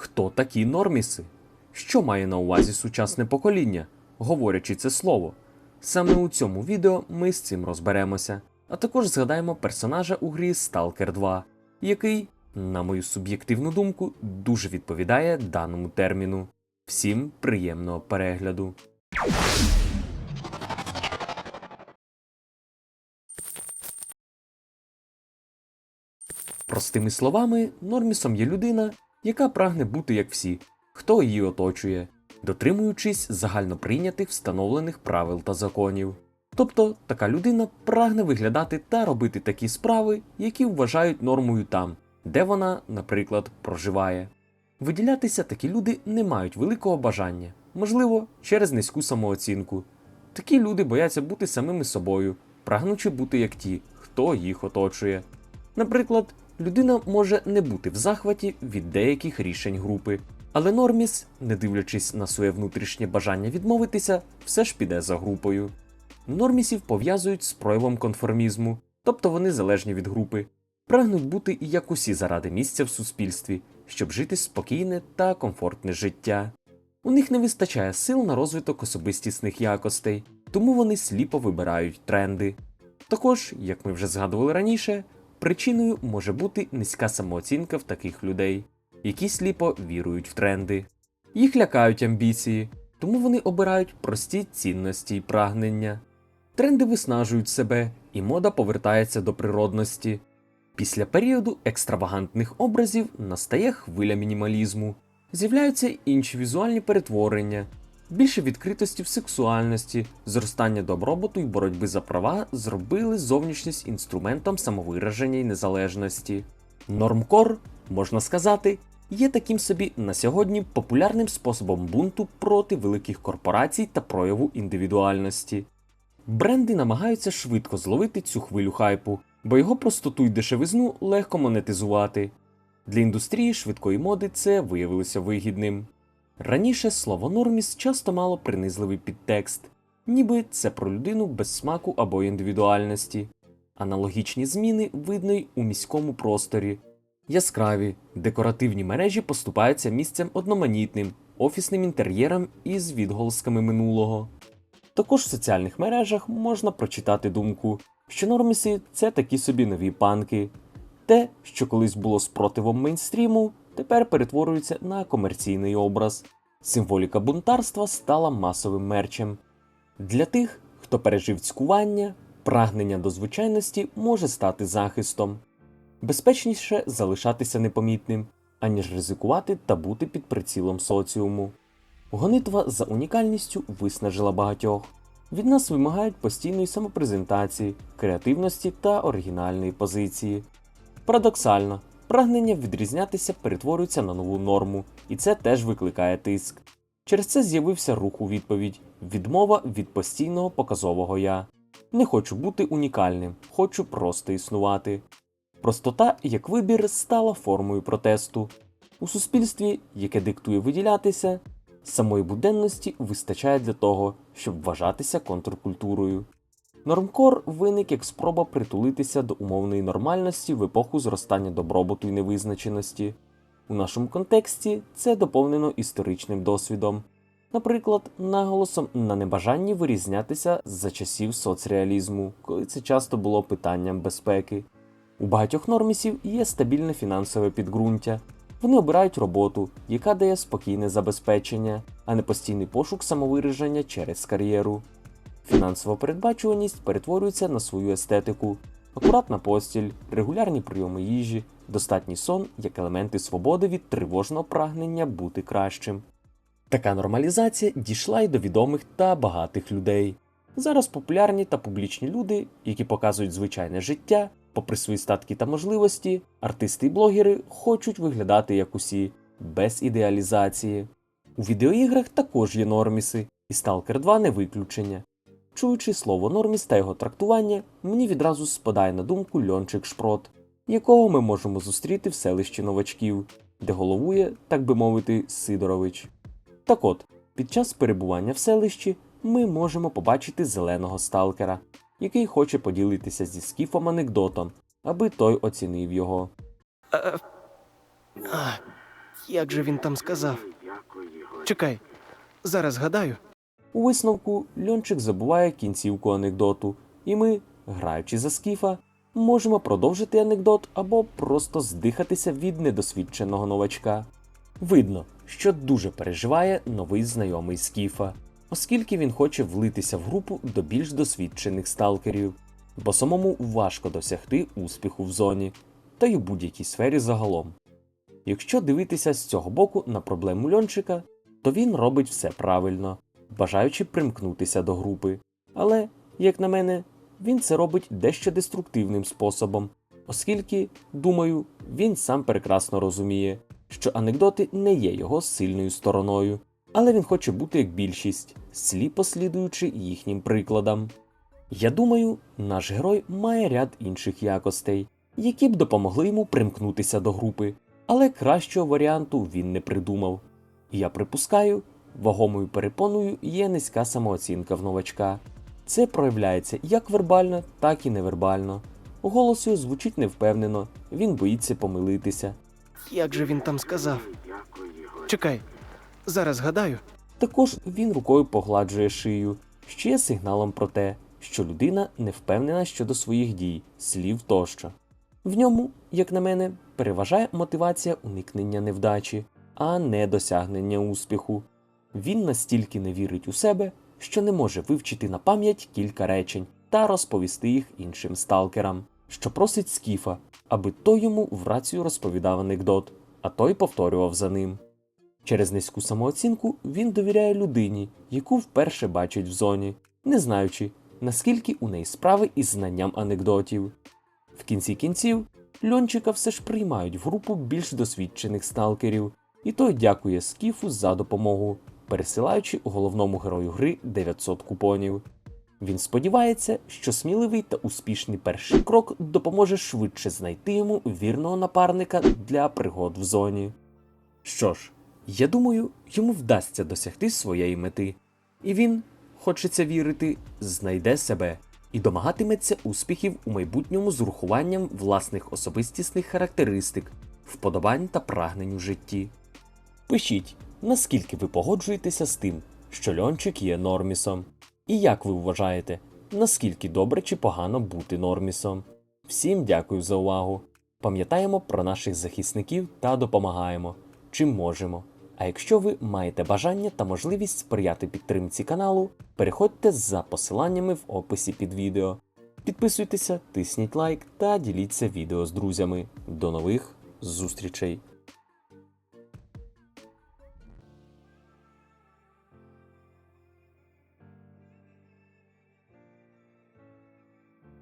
Хто такі норміси? Що має на увазі сучасне покоління, говорячи це слово? Саме у цьому відео ми з цим розберемося, а також згадаємо персонажа у грі Stalker 2, який, на мою суб'єктивну думку, дуже відповідає даному терміну. Всім приємного перегляду. Простими словами, нормісом є людина, яка прагне бути як всі, хто її оточує, дотримуючись загально прийнятих встановлених правил та законів. Тобто така людина прагне виглядати та робити такі справи, які вважають нормою там, де вона, наприклад, проживає. Виділятися такі люди не мають великого бажання, можливо, через низьку самооцінку. Такі люди бояться бути самими собою, прагнучи бути як ті, хто їх оточує. Наприклад, людина може не бути в захваті від деяких рішень групи, але Норміс, не дивлячись на своє внутрішнє бажання відмовитися, все ж піде за групою. Нормісів пов'язують з проявом конформізму, тобто вони залежні від групи, прагнуть бути як усі заради місця в суспільстві, щоб жити спокійне та комфортне життя. У них не вистачає сил на розвиток особистісних якостей, тому вони сліпо вибирають тренди. Також, як ми вже згадували раніше, причиною може бути низька самооцінка в таких людей, які сліпо вірують в тренди. Їх лякають амбіції, тому вони обирають прості цінності й прагнення. Тренди виснажують себе, і мода повертається до природності. Після періоду екстравагантних образів настає хвиля мінімалізму, з'являються інші візуальні перетворення, більше відкритості в сексуальності, зростання добробуту і боротьби за права зробили зовнішність інструментом самовираження і незалежності. Нормкор, можна сказати, є таким собі на сьогодні популярним способом бунту проти великих корпорацій та прояву індивідуальності. Бренди намагаються швидко зловити цю хвилю хайпу, бо його простоту й дешевизну легко монетизувати. Для індустрії швидкої моди це виявилося вигідним. Раніше слово норміс часто мало принизливий підтекст, ніби це про людину без смаку або індивідуальності. Аналогічні зміни видно й у міському просторі. Яскраві, декоративні мережі поступаються місцем одноманітним, офісним інтер'єрам із відголосками минулого. Також в соціальних мережах можна прочитати думку, що норміси це такі собі нові панки. Те, що колись було спротивом мейнстріму, тепер перетворюється на комерційний образ. Символіка бунтарства стала масовим мерчем. Для тих, хто пережив цькування, прагнення до звичайності може стати захистом. Безпечніше залишатися непомітним, аніж ризикувати та бути під прицілом соціуму. Гонитва за унікальністю виснажила багатьох. Від нас вимагають постійної самопрезентації, креативності та оригінальної позиції. Парадоксально, прагнення відрізнятися перетворюється на нову норму, і це теж викликає тиск. Через це з'явився рух у відповідь відмова від постійного показового я. Не хочу бути унікальним, хочу просто існувати. Простота як вибір стала формою протесту. У суспільстві, яке диктує виділятися, самої буденності вистачає для того, щоб вважатися контркультурою. Нормкор виник як спроба притулитися до умовної нормальності в епоху зростання добробуту і невизначеності. У нашому контексті це доповнено історичним досвідом, наприклад, наголосом на небажанні вирізнятися за часів соцреалізму, коли це часто було питанням безпеки. У багатьох нормісів є стабільне фінансове підґрунтя. Вони обирають роботу, яка дає спокійне забезпечення, а не постійний пошук самовираження через кар'єру. Фінансова передбачуваність перетворюється на свою естетику, акуратна постіль, регулярні прийоми їжі, достатній сон як елементи свободи від тривожного прагнення бути кращим. Така нормалізація дійшла й до відомих та багатих людей. Зараз популярні та публічні люди, які показують звичайне життя, попри свої статки та можливості, артисти і блогери хочуть виглядати як усі, без ідеалізації. У відеоіграх також є норміси, і Stalker 2 не виключення. Чуючи слово норміс та його трактування, мені відразу спадає на думку льончик Шпрот, якого ми можемо зустріти в селищі новачків, де головує, так би мовити, Сидорович. Так от, під час перебування в селищі ми можемо побачити зеленого сталкера, який хоче поділитися зі скіфом анекдотом, аби той оцінив його. Як же він там сказав? Чекай, зараз гадаю. У висновку Льончик забуває кінцівку анекдоту, і ми, граючи за скіфа, можемо продовжити анекдот або просто здихатися від недосвідченого новачка. Видно, що дуже переживає новий знайомий скіфа, оскільки він хоче влитися в групу до більш досвідчених сталкерів, бо самому важко досягти успіху в зоні та й у будь-якій сфері загалом. Якщо дивитися з цього боку на проблему льончика, то він робить все правильно, бажаючи примкнутися до групи. Але, як на мене, він це робить дещо деструктивним способом, оскільки, думаю, він сам прекрасно розуміє, що анекдоти не є його сильною стороною, але він хоче бути як більшість, сліпо слідуючи їхнім прикладам. Я думаю, наш герой має ряд інших якостей, які б допомогли йому примкнутися до групи, але кращого варіанту він не придумав. Я припускаю, вагомою перепоною є низька самооцінка в новачка. Це проявляється як вербально, так і невербально. Голос його звучить невпевнено, він боїться помилитися. Як же він там сказав? Чекай, зараз гадаю. Також він рукою погладжує шию, що є сигналом про те, що людина не впевнена щодо своїх дій, слів тощо. В ньому, як на мене, переважає мотивація уникнення невдачі, а не досягнення успіху. Він настільки не вірить у себе, що не може вивчити на пам'ять кілька речень та розповісти їх іншим сталкерам, що просить Скіфа, аби той йому в рацію розповідав анекдот, а той повторював за ним. Через низьку самооцінку він довіряє людині, яку вперше бачить в зоні, не знаючи, наскільки у неї справи із знанням анекдотів. В кінці кінців льончика все ж приймають в групу більш досвідчених сталкерів, і той дякує Скіфу за допомогу, пересилаючи головному герою гри 900 купонів. Він сподівається, що сміливий та успішний перший крок допоможе швидше знайти йому вірного напарника для пригод в зоні. Що ж, я думаю, йому вдасться досягти своєї мети, і він, хочеться вірити, знайде себе і домагатиметься успіхів у майбутньому з урахуванням власних особистісних характеристик, вподобань та прагнень у житті. Пишіть, наскільки ви погоджуєтеся з тим, що льончик є нормісом, і як ви вважаєте, наскільки добре чи погано бути нормісом. Всім дякую за увагу. Пам'ятаємо про наших захисників та допомагаємо, чим можемо. А якщо ви маєте бажання та можливість сприяти підтримці каналу, переходьте за посиланнями в описі під відео. Підписуйтеся, тисніть лайк та діліться відео з друзями. До нових зустрічей!